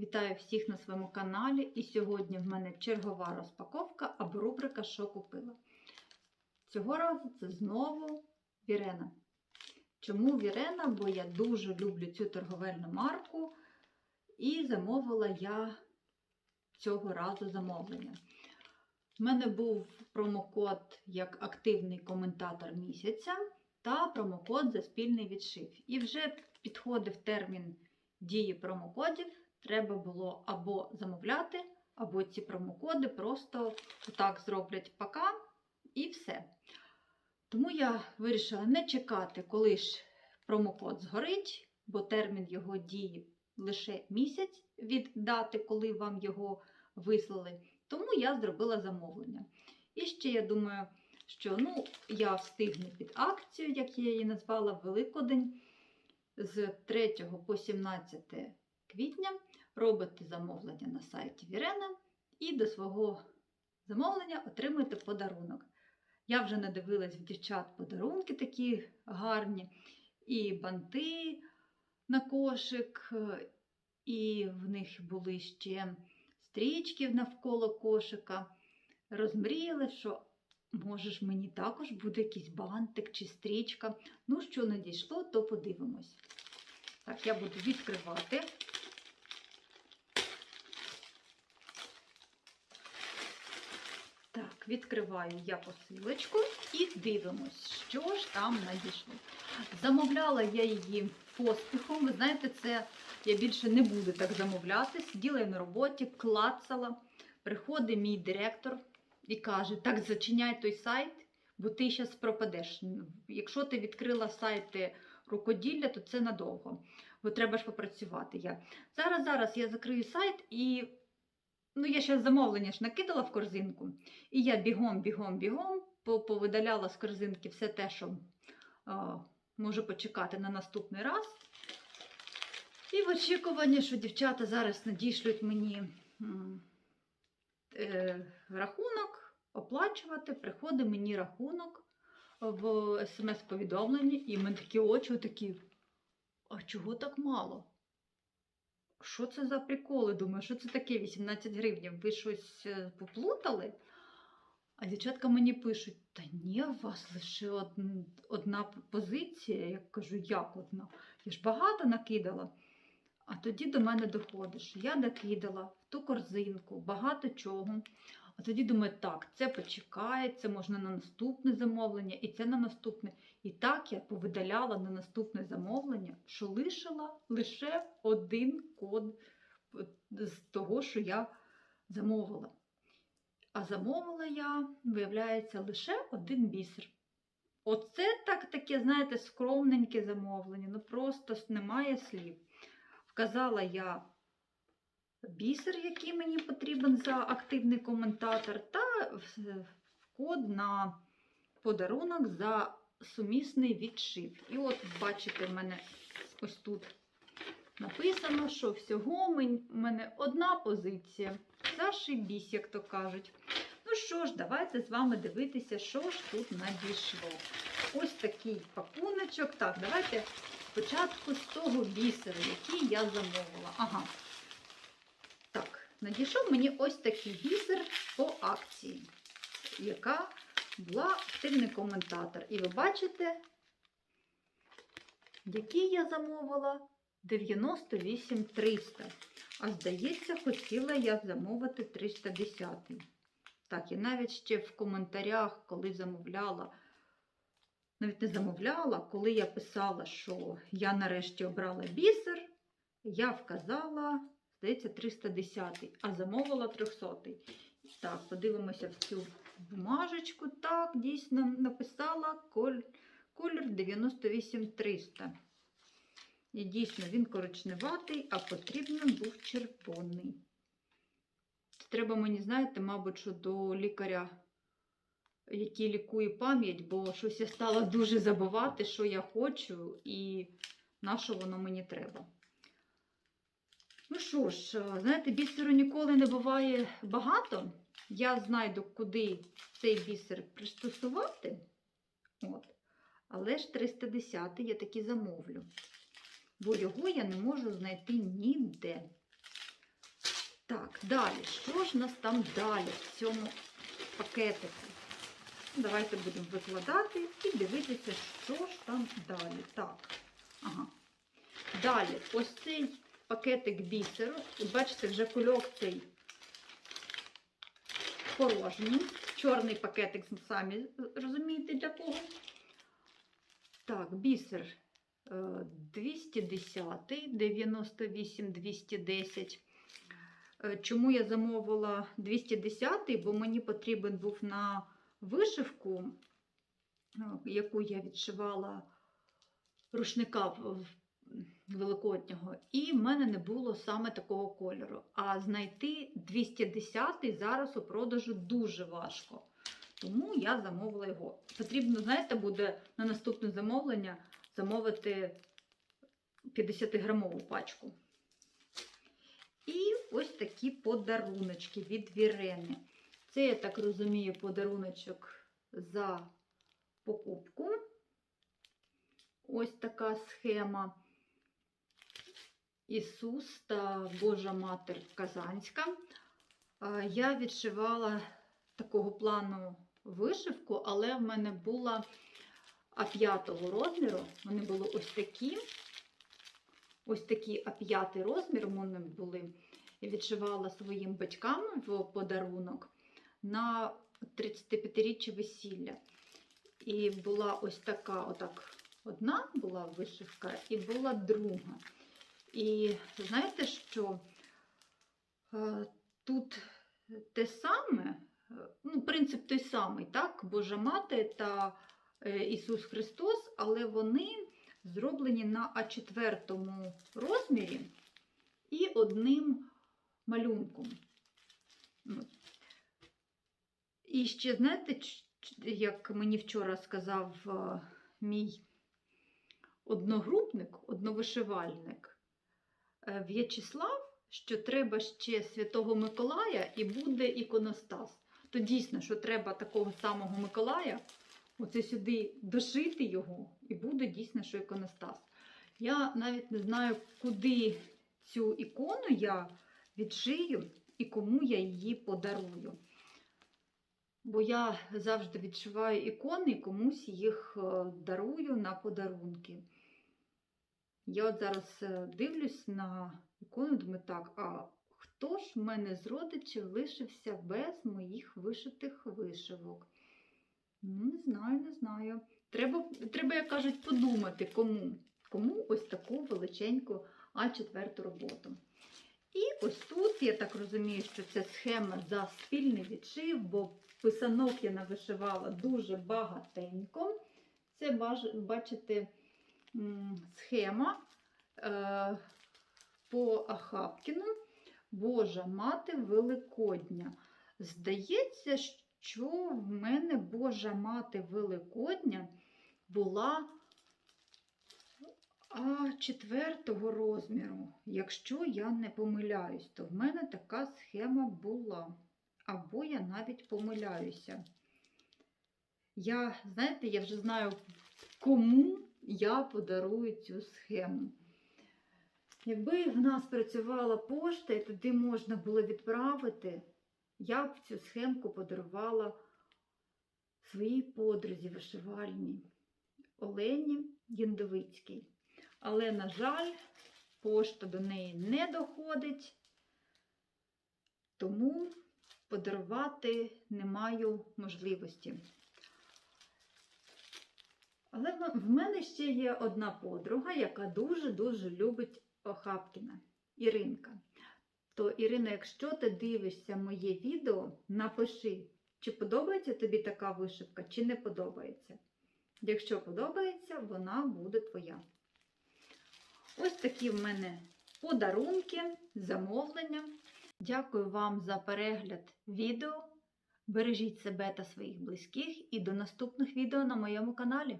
Вітаю всіх на своєму каналі. І сьогодні в мене чергова розпаковка або рубрика Що купила. Цього разу це знову Вірена. Чому Вірена? Бо я дуже люблю цю торговельну марку, і замовила я цього разу замовлення. У мене був промокод як активний коментатор місяця та промокод за спільний відшив. І вже підходив термін дії промокодів. Треба було або замовляти, або ці промокоди просто так зроблять пока і все. Тому я вирішила не чекати, коли ж промокод згорить, бо термін його дії лише місяць від дати, коли вам його вислали. Тому я зробила замовлення. І ще я думаю, що ну, я встигну під акцію, як я її назвала, Великодень з 3 по 17 квітня робите замовлення на сайті Вірена і до свого замовлення отримуєте подарунок. Я вже надивилась в дівчат подарунки такі гарні, і банти на кошик, і в них були ще стрічки навколо кошика. Розмріяли, що може ж мені також буде якийсь бантик чи стрічка. Ну, що надійшло, то подивимось. Так, я буду відкривати. Відкриваю я посилочку і дивимось, що ж там надійшло. Замовляла я її поспіхом. Ви знаєте, це я більше не буду так замовляти. Сиділа я на роботі, клацала. Приходить мій директор і каже: Так, зачиняй той сайт, бо ти зараз пропадеш. Якщо ти відкрила сайти рукоділля, то це надовго. Бо треба ж попрацювати. Я зараз, зараз я закрию сайт і. Ну, я ще замовлення ж накидала в корзинку, і я бігом, бігом, бігом повидаляла з корзинки все те, що а, може почекати на наступний раз. І в очікуванні, що дівчата зараз надішлють мені е, рахунок, оплачувати, приходить мені рахунок в смс-повідомленні, і мене такі очі такі, а чого так мало? Що це за приколи? Думаю, що це таке 18 гривень? Ви щось е, поплутали? А дівчатка мені пишуть: та ні, у вас лише одна позиція. Я кажу, як одна? Я ж багато накидала. А тоді до мене доходить, що я накидала в ту корзинку багато чого. А тоді думаю, так, це почекає, це можна на наступне замовлення, і це на наступне. І так я повидаляла на наступне замовлення, що лишила лише один код з того, що я замовила. А замовила я, виявляється, лише один бісер. Оце так таке, знаєте, скромненьке замовлення, ну просто немає слів. Вказала я бісер, який мені потрібен за активний коментатор, та код на подарунок за сумісний відшив. І от, бачите, в мене ось тут написано, що всього в мене одна позиція. Зашибісь, як то кажуть. Ну що ж, давайте з вами дивитися, що ж тут надійшло. Ось такий пакуночок. Так, давайте спочатку з того бісеру, який я замовила. Ага. Так, надійшов мені ось такий бісер по акції, яка була активний коментатор. І ви бачите, який я замовила 98 300. А здається, хотіла я замовити 310. Так, і навіть ще в коментарях, коли замовляла, навіть не замовляла, коли я писала, що я нарешті обрала бісер, я вказала, здається, 310, а замовила 300. Так, подивимося в цю бумажечку. Так, дійсно написала колір 98300. І дійсно він коричневатий, а потрібен був червоний. Треба мені, знаєте, мабуть, що до лікаря, який лікує пам'ять, бо щось я стала дуже забувати, що я хочу, і на що воно мені треба. Ну що ж, знаєте, бісеру ніколи не буває багато. Я знайду, куди цей бісер пристосувати. От. Але ж 310 я таки замовлю. Бо його я не можу знайти ніде. Так, далі. Що ж нас там далі в цьому пакетику? Давайте будемо викладати і дивитися, що ж там далі. Так. Ага. Далі, ось цей пакетик бісеру. Бачите, вже кульок цей порожній. Чорний пакетик, самі розумієте, для кого. Так, бісер е, 210, 98, 210. Е, Чому я замовила 210, бо мені потрібен був на вишивку, е, яку я відшивала рушника в- великоднього, і в мене не було саме такого кольору. А знайти 210 зараз у продажу дуже важко. Тому я замовила його. Потрібно, знаєте, буде на наступне замовлення замовити 50-грамову пачку. І ось такі подаруночки від Вірени. Це, я так розумію, подаруночок за покупку. Ось така схема. Ісус та Божа Матер Казанська. Я відшивала такого плану вишивку, але в мене була А5 розміру. Вони були ось такі. Ось такі А5 розмір мене були. Я відшивала своїм батькам в подарунок на 35-річчя весілля. І була ось така, отак, одна була вишивка, і була друга. І знаєте що? Е, Тут те саме, е, ну, принцип той самий, так? Божа Мати та е, Ісус Христос, але вони зроблені на А4 розмірі і одним малюнком. І ще, знаєте, як мені вчора сказав мій одногрупник, одновишивальник В'ячеслав, що треба ще Святого Миколая і буде іконостас. То дійсно, що треба такого самого Миколая, оце сюди дошити його, і буде дійсно, що іконостас. Я навіть не знаю, куди цю ікону я відшию і кому я її подарую. Бо я завжди відшиваю ікони і комусь їх е, дарую на подарунки. Я от зараз е, дивлюсь на ікону, думаю, так, а хто ж в мене з родичів лишився без моїх вишитих вишивок? Ну, не знаю, не знаю. Треба, треба, як кажуть, подумати, кому. Кому ось таку величеньку А4 роботу. І ось тут, я так розумію, що це схема за спільний відшив, бо писанок я навишивала дуже багатенько. Це бачите схема е, по Ахапкіну Божа мати Великодня. Здається, що в мене Божа мати Великодня була а четвертого розміру. Якщо я не помиляюсь, то в мене така схема була. Або я навіть помиляюся. Я, знаєте, я вже знаю, кому я подарую цю схему. Якби в нас працювала пошта і туди можна було відправити, я б цю схемку подарувала своїй подрузі вишивальній Олені Єндовицькій. Але, на жаль, пошта до неї не доходить, тому подарувати не маю можливості. Але в- мене ще є одна подруга, яка дуже-дуже любить Охапкіна Іринка. То, Ірина, якщо ти дивишся моє відео, напиши, чи подобається тобі така вишивка, чи не подобається. Якщо подобається, вона буде твоя. Ось такі в мене подарунки, замовлення. Дякую вам за перегляд відео. Бережіть себе та своїх близьких і до наступних відео на моєму каналі.